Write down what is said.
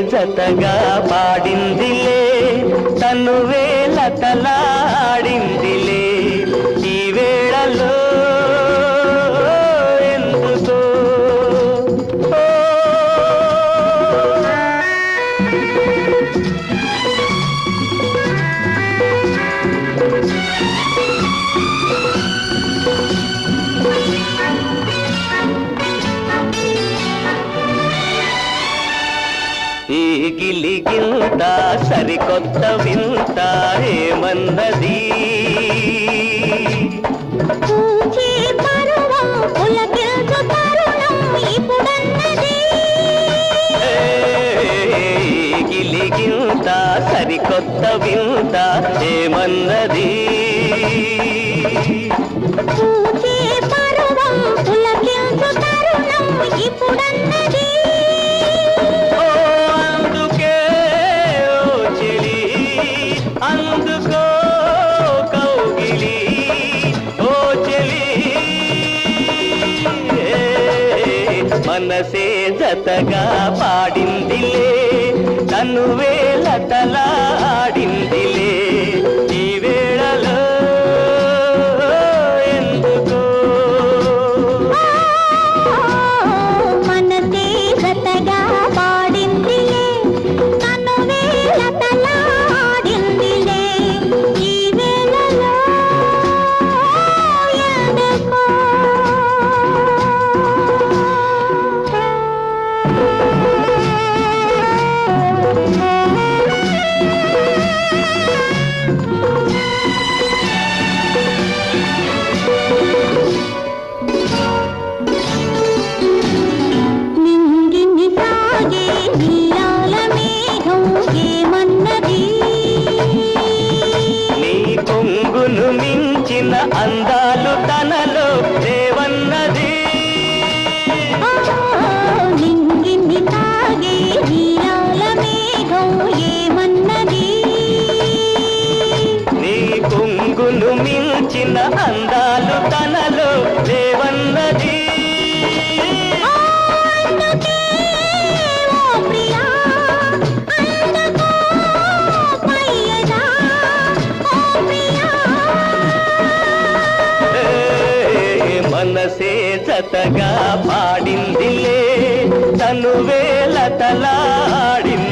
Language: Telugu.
జతగా పాడిందిలే. తనువే లతలా గిలిగింత సరికొత్త వింత ఏమన్నది గిలిగింత సరికొత్త వింత ఏమన్నది పరువం తరుణం ఇప్పుడన్నది మనసే జతగా పాడిందిలే తను వేలతలాడిందిలే ఆడిందిలే. మించిన అందాలు తనలో దేవన్నది ఆ, నింగిని సాగే నీలాల మేఘం ఏమన్నది? నీ కొంగును మించిన అందాలు తనలో దేవన్నది లతగా పాడిందిలే తను వేలతలాడింది